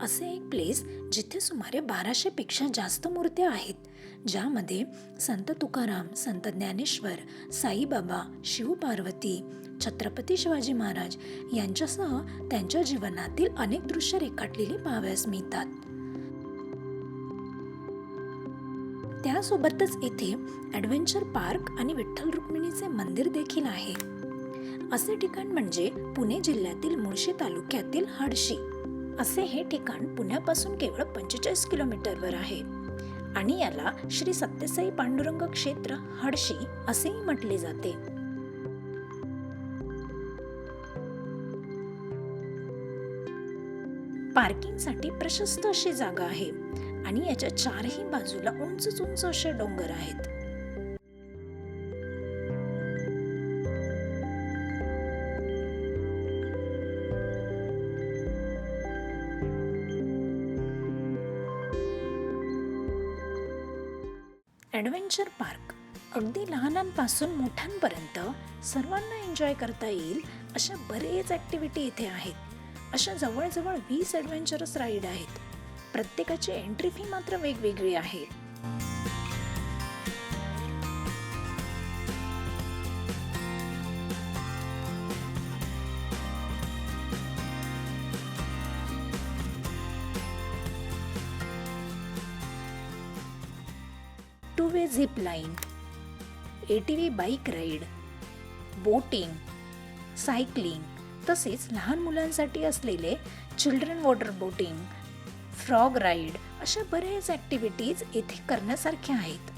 असे एक प्लेस जिथे सुमारे बाराशेपेक्षा जास्त मूर्त्या आहेत ज्यामध्ये संत तुकाराम संत ज्ञानेश्वर साईबाबा शिवपार्वती छत्रपती शिवाजी महाराज यांच्यासह त्यांच्या जीवनातील अनेक दृश्य रेखाटलेली पाहाव्यास मिळतात. त्यासोबतच येथे ॲडव्हेंचर पार्क आणि विठ्ठल रुक्मिणीचे मंदिर देखील आहे. असे ठिकाण म्हणजे पुणे जिल्ह्यातील मुळशी तालुक्यातील हडशी. असे हे ठिकाण पुण्यापासून केवळ पंचेचाळीस किलोमीटरवर आहे. आणि याला श्री सत्यसाई पांडुरंग क्षेत्र हडशी असेही म्हटले जाते. पार्किंगसाठी प्रशस्त अशी जागा आहे. आणि याच्या चारही बाजूला उंच उंच असे डोंगर आहेत. ॲडव्हेंचर पार्क अगदी लहानांपासून मोठ्यांपर्यंत सर्वांना एन्जॉय करता येईल अशा बरेच ॲक्टिव्हिटी इथे आहेत. अशा जवळजवळ वीस ॲडव्हेंचरस राईड आहेत. प्रत्येकाची एंट्री फी मात्र वेगवेगळी आहे. वे zip line A T V bike ride boating cycling तसेच लहान मुलांसाठी असलेले children water boating frog ride अशा बऱ्याच ॲक्टिव्हिटीज येथे करण्यासारख्या आहेत.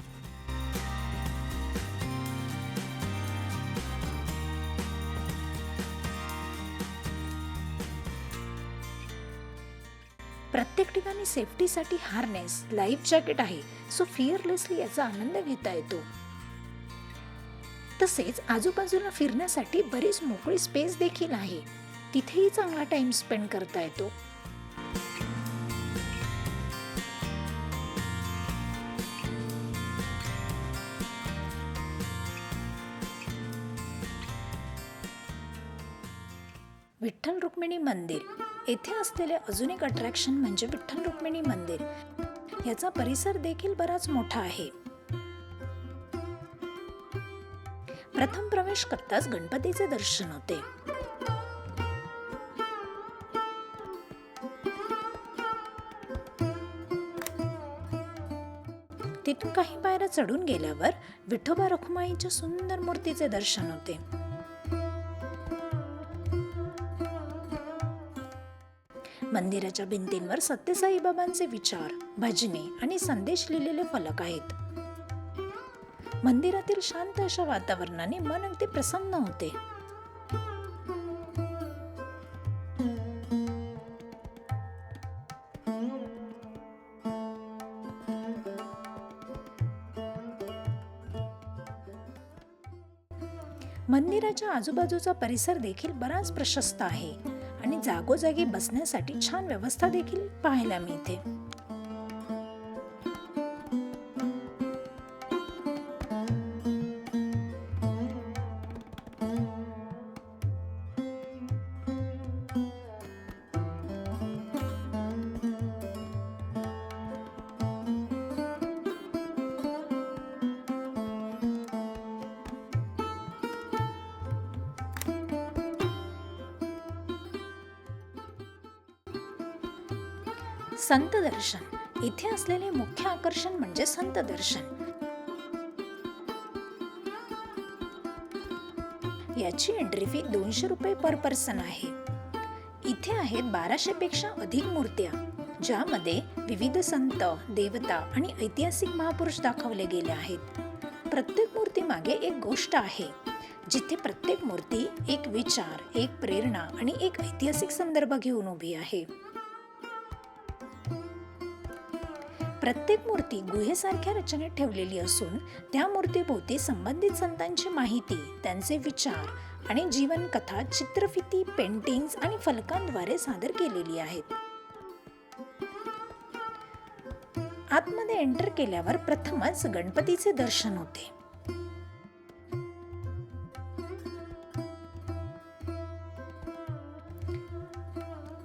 प्रत्येक ठिकाणी सेफ्टीसाठी हार्नेस लाईफ जॅकेट आहे. सो फिअरलेसली याचा आनंद घेता येतो. तसेच आजूबाजूला फिरण्यासाठी बरीच मोकळी स्पेस देखील आहे. तिथेही चांगला टाइम स्पेंड करता येतो. विठ्ठल रुक्मिणी मंदिर. येथे असलेले अजून एक अट्रॅक्शन म्हणजे विठ्ठल रुक्मिणी मंदिर. याचा परिसर देखील बराच मोठा आहे. प्रथम प्रवेश करताच गणपतीचे दर्शन होते. तिथून काही पायऱ्या चढून गेल्यावर विठोबा रखुमाईच्या सुंदर मूर्तीचे दर्शन होते. मंदिराच्या भिंतींवर सत्यसाई बाबांचे विचार भजने आणि संदेश लिहिलेले फलक आहेत. मंदिरातील शांत अशा वातावरणाने मन अगदी प्रसन्न होते. मंदिराच्या आजूबाजूचा परिसर देखील बराच प्रशस्त आहे. आणि जागोजागी बसण्यासाठी छान व्यवस्था देखील पाहायला मिळते. संत दर्शन. इथे असलेले मुख्य आकर्षण म्हणजे संत दर्शन. याची एंट्री फी दोनशे रुपये पर पर्सन आहे. इथे आहेत बाराशे पेक्षा अधिक मूर्त्या ज्यामध्ये विविध संत देवता आणि ऐतिहासिक महापुरुष दाखवले गेले आहेत. प्रत्येक मूर्ती मागे एक गोष्ट आहे जिथे प्रत्येक मूर्ती एक विचार एक प्रेरणा आणि एक ऐतिहासिक संदर्भ घेऊन उभी आहे. प्रत्येक मूर्ती गुहेसारख्या रचनेत ठेवलेली असून त्या मूर्तीभोवती संबंधित संतांची माहिती त्यांचे विचार आणि जीवनकथा चित्रफिती पेंटिंग्स आणि फलकांद्वारे सादर केलेली आहेत. आतमध्ये एंटर केल्यावर प्रथमच गणपतीचे दर्शन होते.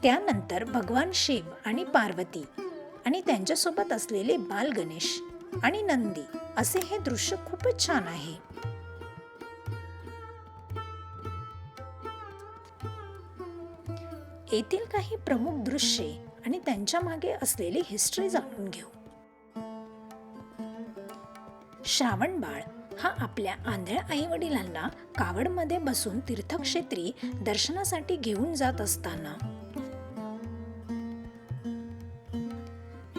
त्यानंतर भगवान शिव आणि पार्वती आणि त्यांच्यासोबत असलेले बाल गणेश आणि नंदी असे हे दृश्य खूपच छान आहे. येथील काही प्रमुख दृश्ये आणि त्यांच्या मागे असलेली हिस्ट्री जाणून घेऊ. श्रावण बाळ हा आपल्या आंधळ्या आई वडिलांना कावडमध्ये बसून तीर्थक्षेत्री दर्शनासाठी घेऊन जात असताना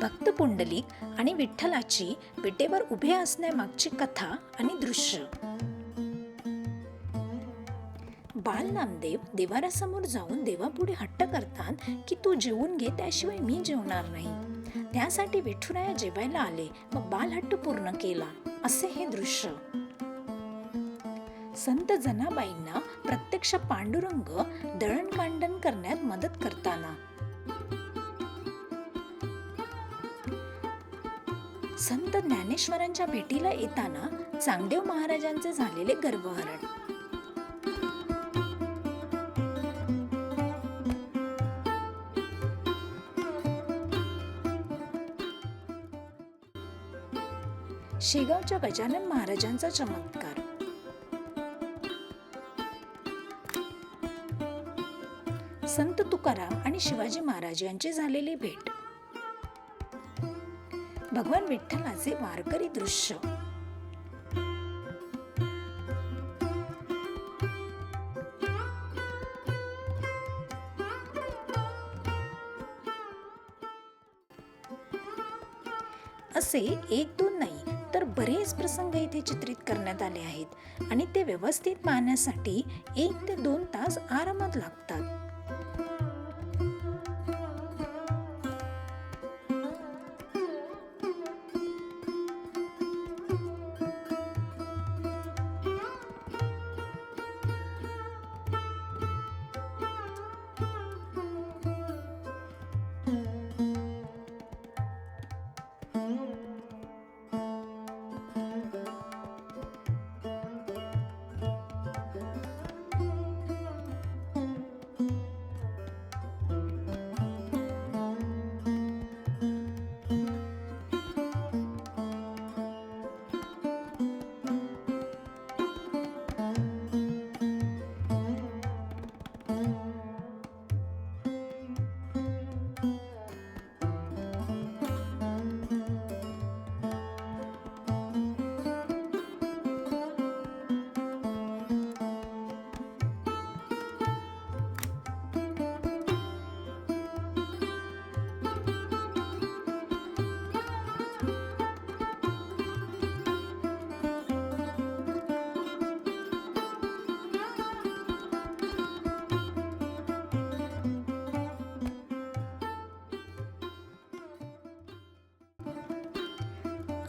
भक्त पुंडलिक आणि विठ्ठलाची विटेवर उभे असण्यामागची कथा आणि दृश्य. बाल नामदेव देवारासमोर जाऊन देवापुढे हट्ट करतात की तू जेवून घे त्याशिवाय मी जेवणार नाही. त्यासाठी विठुराया जेवायला आले मग बाल हट्ट पूर्ण केला असे हे दृश्य. संत जनाबाईंना प्रत्यक्ष पांडुरंग दळणकांडण करण्यात मदत करताना संत ज्ञानेश्वरांच्या भेटीला येताना चांगदेव महाराजांचे झालेले गर्भहरण. शेगावच्या गजानन महाराजांचा चमत्कार. संत तुकाराम आणि शिवाजी महाराज यांची झालेली भेट. भगवान विठ्ठलाचे वारकरी दृश्य. असे एक दोन नाही तर बरेच प्रसंग इथे चित्रित करण्यात आले आहेत. आणि ते व्यवस्थित पाहण्यासाठी एक ते दोन तास आरामात लागतात.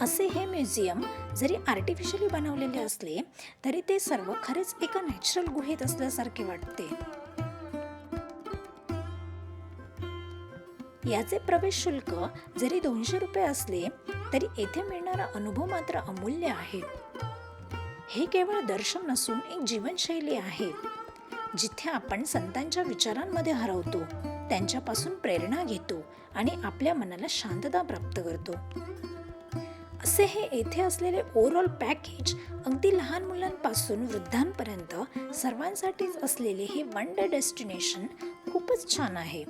असे हे म्युझियम जरी आर्टिफिशियली बनवलेले असले तरी ते सर्व खरेच एका नॅचरल गुहेत असल्यासारखे वाटते. याचे प्रवेश शुल्क जरी दोनशे रुपये असले तरी येथे मिळणारा अनुभव मात्र अमूल्य आहे. हे केवळ दर्शन नसून एक जीवनशैली आहे जिथे आपण संतांच्या विचारांमध्ये हरवतो त्यांच्यापासून प्रेरणा घेतो आणि आपल्या मनाला शांतता प्राप्त करतो. असे हे येथे असलेले ओव्हरऑल पॅकेज अगदी लहान मुलांपासून वृद्धांपर्यंत सर्वांसाठीच असलेले हे वन डे डेस्टिनेशन खूपच छान आहे.